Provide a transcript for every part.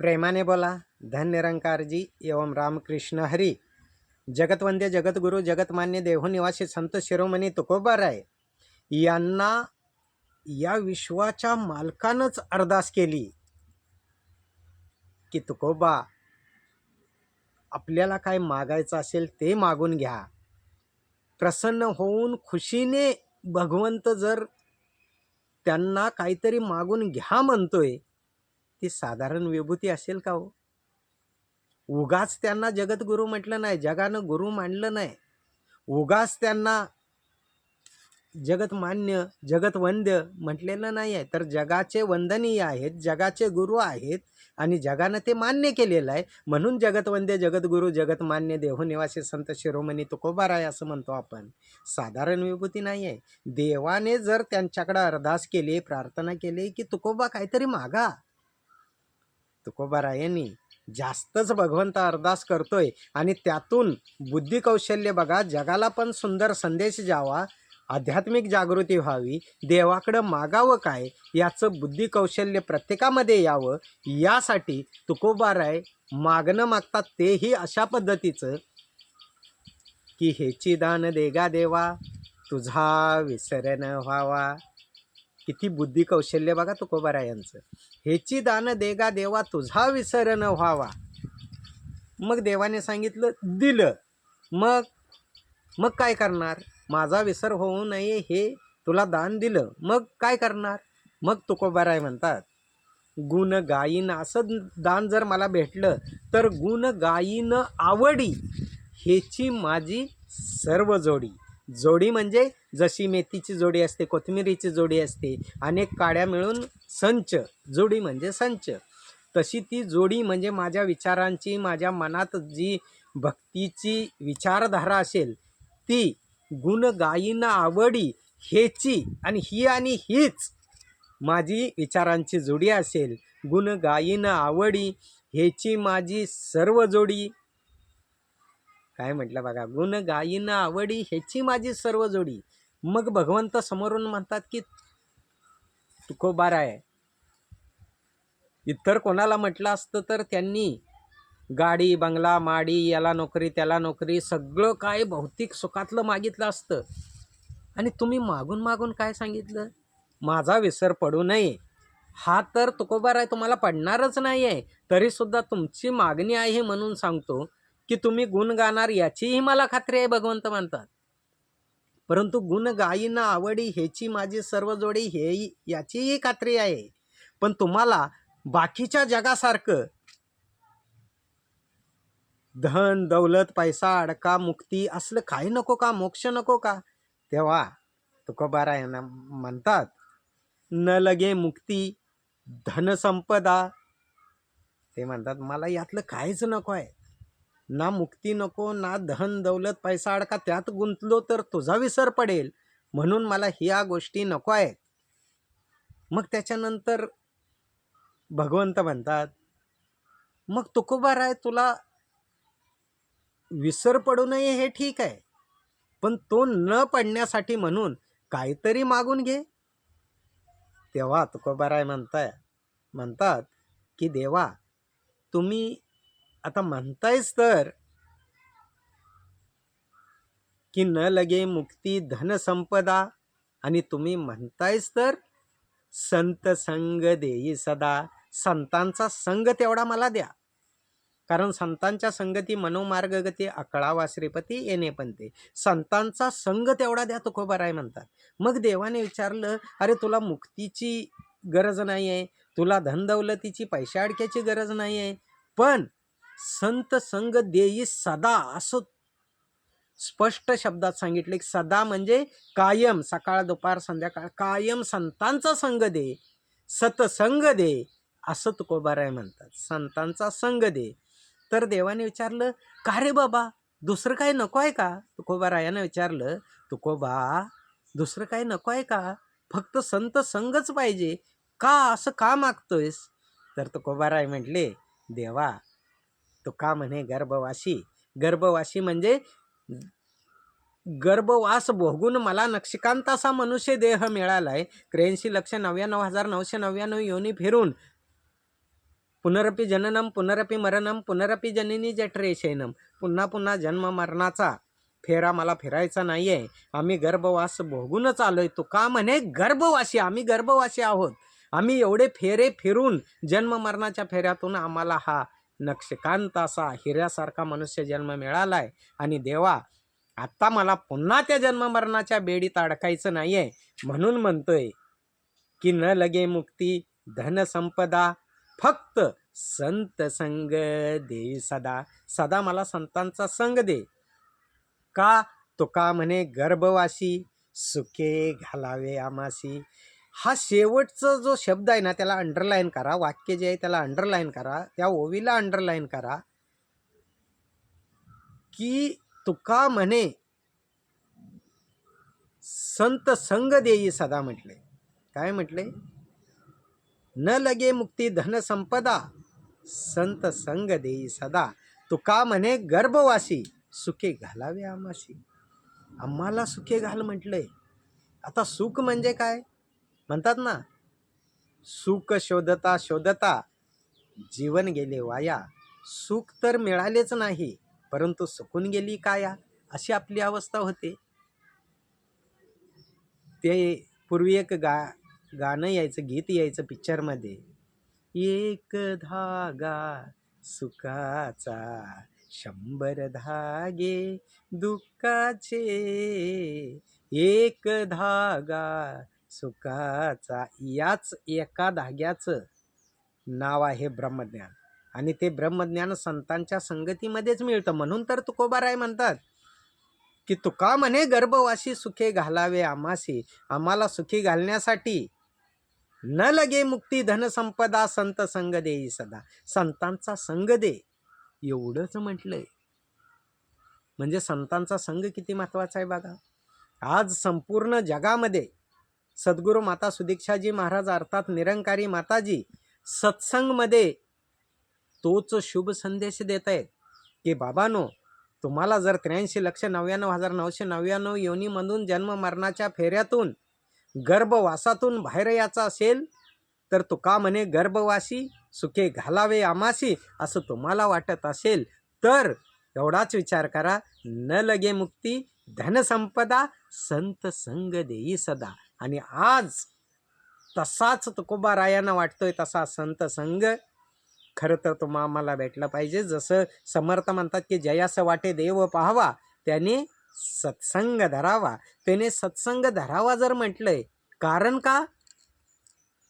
प्रेमाने बोला धन निरंकारजी एवं रामकृष्ण हरी। जगतवंदे जगद्गुरु जगतमान्य देहनिवासी संत शिरोमणी तुकोबा राय यांना या विश्वाच्या मालकानंच अरदास केली की तुकोबा आपल्याला काय मागायचं असेल ते मागून घ्या. प्रसन्न होऊन खुशीने भगवंत जर त्यांना काहीतरी मागून घ्या म्हणतोय ती साधारण विभूती असेल का हो? उगाच त्यांना जगद्गुरू म्हटलं नाही जगानं गुरु मानलं नाही. उगाच त्यांना जगत मान्य जगत वंद्य म्हटलेलं नाही आहे तर जगाचे वंदनीय आहेत जगाचे गुरु आहेत आणि जगानं ते मान्य केलेलं आहे. म्हणून जगतवंद्य जगद्गुरू जगतमान्य देहनिवासी संत शिरोमणी तुकोबाराय असं म्हणतो आपण. साधारण विभूती नाही आहे देवाने जर त्यांच्याकडं अरदास केली प्रार्थना केली की तुकोबा काहीतरी मागा. तुकोबारायांनी जास्तच भगवंत अरदास करतोय आणि त्यातून बुद्धी कौशल्य बघा जगाला पण सुंदर संदेश जावा आध्यात्मिक जागृती व्हावी देवाकडं मागावं काय याचं बुद्धी कौशल्य प्रत्येकामध्ये यावं यासाठी तुकोबाराय मागणं मागतात तेही अशा पद्धतीचं की हेची दान देगा देवा तुझा विसरण व्हावा. किती बुद्धी कौशल्य बघा तुकोबारायांचं. ह्याची दान देगा देवा तुझा विसर न व्हावा. मग देवाने सांगितलं दिलं. मग मग काय करणार? माझा विसर होऊ नये हे तुला दान दिलं. मग काय करणार? मग तुकोबाराय म्हणतात गुण गायीन असं दान जर मला भेटलं तर गुण गायीन आवडी. ह्याची माझी सर्व जोडी. जोडी म्हणजे जशी मेथीची जोडी असते कोथिंबिरीची जोडी असते अनेक काड्या मिळून संच जोडी म्हणजे संच. तशी ती जोडी म्हणजे माझ्या विचारांची माझ्या मनात जी भक्तीची विचारधारा असेल ती गुण गायींना आवडी हेची आणि ही आणि हीच माझी विचारांची जोडी असेल. गुण गायीनं आवडी हेची माझी सर्व जोडी. काय म्हटलं बघा गुण गायीनं आवडी ह्याची माझी सर्व जोडी. मग भगवंत समोरून म्हणतात की तुकोबार आहे. इतर कोणाला म्हटलं असतं तर त्यांनी गाडी बंगला माडी याला नोकरी त्याला नोकरी सगळं काय भौतिक सुखातलं मागितलं असतं. आणि तुम्ही मागून मागून काय सांगितलं? माझा विसर पडू नये. हा तर तुकोबार आहे तुम्हाला पडणारच नाही आहे तरीसुद्धा तुमची मागणी आहे म्हणून सांगतो की तुम्ही गुण गाणार याचीही मला खात्री आहे भगवंत म्हणतात. परंतु गुण गायींना आवडी ह्याची माझी सर्व जोडी हे याचीही खात्री आहे. पण तुम्हाला बाकीच्या जगासारखं धन दौलत पैसा अडका मुक्ती असलं काही नको का? मोक्ष नको का? तेव्हा तुकोबारा यांना म्हणतात न लगे मुक्ती धनसंपदा ते म्हणतात मला यातलं काहीच नको आहे. ना मुक्ती नको ना धन दौलत पैसा अडका त्यात गुंतलो तर तुझा विसर पडेल. म्हणून मला ह्या गोष्टी नको आहेत. मग त्याच्यानंतर भगवंत म्हणतात मग तुकोबार आहे तुला विसर पडू नये हे ठीक आहे. पण तो न पडण्यासाठी म्हणून काहीतरी मागून घे. तेव्हा तुकोबाराय म्हणताय म्हणतात की देवा तुम्ही आता म्हणतायच तर की न लगे मुक्ती धनसंपदा आणि तुम्ही म्हणतायच तर संत संग देई सदा. संतांचा संग तेवढा मला द्या. कारण संतांच्या संगती मनोमार्गगती अकळावा श्रीपती येणे पण ते. संतांचा संग तेवढा द्या तुकोबाराय म्हणतात. मग देवाने विचारलं अरे तुला मुक्तीची गरज नाही आहे तुला धनदौलतीची पैशा अडक्याची गरज नाही आहे पण संत संग देई सदा असं. स्पष्ट शब्दात सांगितले की सदा म्हणजे कायम सकाळ दुपार संध्याकाळ. कायम संतांचा संग दे सतसंग दे असं तुकोबाराय म्हणतात. संतांचा संग दे. तर देवाने विचारलं का रे बाबा? दुसरं काय नको आहे का? तुकोबारायानं विचारलं तुकोबा दुसरं काय नको आहे का? फक्त संत संगच पाहिजे. का असं का मागतोयस? तर तुकोबाराय म्हटले देवा तुका म्हणे गर्भवासी? गर्भवासी म्हणजे गर्भवास भोगून मला नक्षिकांत असा मनुष्य देह आहे त्र्याऐंशी लक्ष नव्याण्णव हजार नऊशे नव्याण्णव योनी फिरून पुनरपी जननम पुनरपी मरणम पुनरपी जननी जठरे पुन्हा पुन्हा जन्म मरणाचा फेरा मला फिरायचा नाही आहे आम्ही गर्भवास भोगूनच आलो आहे तुका म्हणे गर्भवासी? आम्ही गर्भवासी आहोत. आम्ही एवढे फेरे फिरून जन्म मरणाच्या फेऱ्यातून आम्हाला हा नक्षकांत असा हिऱ्यासारखा मनुष्य जन्म मिळाला आहे आणि देवा आत्ता मला पुन्हा त्या जन्म मरणाच्या बेडीत अडकायचं नाही आहे म्हणून म्हणतोय की न लगे मुक्ती धनसंपदा फक्त संत संग दे सदा. सदा मला संतांचा संग दे. का? तुका म्हणे गर्भवासी सुखे घालावे आमासी. हा शेवटचा जो शब्द आहे ना त्याला अंडरलाईन करा. वाक्य जे आहे त्याला अंडरलाईन करा. त्या ओवीला अंडरलाईन करा. की तुका म्हणे संत संग देई सदा म्हटले. काय म्हटले? न लगे मुक्ती धन संपदा संत संग देई सदा. तुका म्हणे गर्भवासी सुखे घालावे आमाशी आम्हाला सुखे घाल म्हटले. आता सुख म्हणजे काय? म्हणतात ना सुख शोधता शोधता जीवन गेले वाया. सुख तर मिळालेच नाही परंतु सुकून गेली काया अशी आपली अवस्था होते. ते पूर्वी एक गा गाणं यायचं गीत यायचं पिक्चरमध्ये एक धागा सुखाचा शंभर धागे दुःखाचे. एक धागा सुखाचा याच एका धाग्याचं नाव आहे ब्रह्मज्ञान. आणि ते ब्रह्मज्ञान संतांच्या संगतीमध्येच मिळतं. म्हणून तर तुकोबाराय म्हणतात की तुका म्हणे गर्भवासी सुखे घालावे आमासी आम्हाला सुखी घालण्यासाठी न लगे मुक्ती धनसंपदा संत संग देई सदा. संतांचा संग दे. एवढंच म्हटलंय. म्हणजे संतांचा संघ किती महत्त्वाचा आहे बघा. आज संपूर्ण जगामध्ये सद्गुरू माता सुदीक्षाजी महाराज अर्थात निरंकारी माताजी सत्संगमध्ये तोच शुभ संदेश देत आहेत. की बाबानो तुम्हाला जर त्र्याऐंशी लक्ष नव्याण्णव हजार नऊशे नव्याण्णव योनीमधून जन्म मरणाच्या फेऱ्यातून गर्भवासातून बाहेर यायचा असेल तर तुका म्हणे गर्भवासी सुखे घालावे आमासी असं तुम्हाला वाटत असेल तर एवढाच विचार करा. न लगे मुक्ती धनसंपदा संत संग देई सदा. आणि आज तसाच तुकोबारायांना वाटतोय तसा संत संग. खरं तर तो आम्हाला भेटलं पाहिजे. जसं समर्थ म्हणतात की जयास वाटे देव पाहावा त्याने सत्संग धरावा. त्याने सत्संग धरावा जर म्हटलंय कारण का?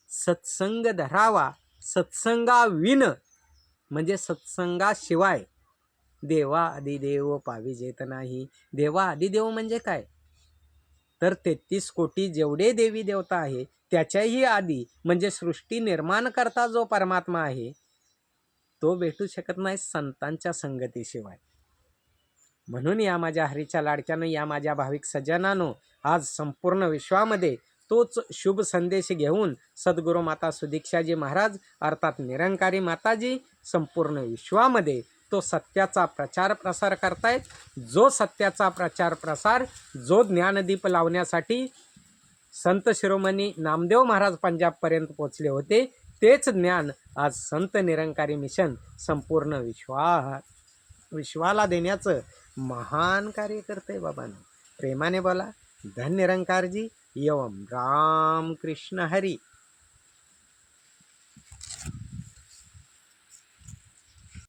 सत्संग धरावा सत्संगा विन म्हणजे सत्संगाशिवाय देवा आदिदेव पाविजेत नाही. देवा आदिदेव म्हणजे काय? तर तेहतीस कोटी जेवढे देवी देवता आहे त्याच्याही आधी म्हणजे सृष्टी निर्माण करता जो परमात्मा आहे तो भेटू शकत नाही संतांच्या संगतीशिवाय. म्हणून या माझ्या हरीच्या लाडक्यानं या माझ्या भाविक सज्जनानं आज संपूर्ण विश्वामध्ये तोच शुभ संदेश घेऊन सद्गुरू माता सुदीक्षाजी महाराज अर्थात निरंकारी माताजी संपूर्ण विश्वामध्ये तो सत्याचा प्रचार प्रसार करतायत. जो सत्याचा प्रचार प्रसार जो ज्ञानदीप लावण्यासाठी संत शिरोमणी नामदेव महाराज पंजाबपर्यंत पोचले होते तेच ज्ञान आज संत निरंकारी मिशन संपूर्ण विश्वा विश्वाला देण्याचं महान कार्य करतंय बाबांनो. प्रेमाने बोला धन निरंकारजी एवम राम कृष्ण हरी.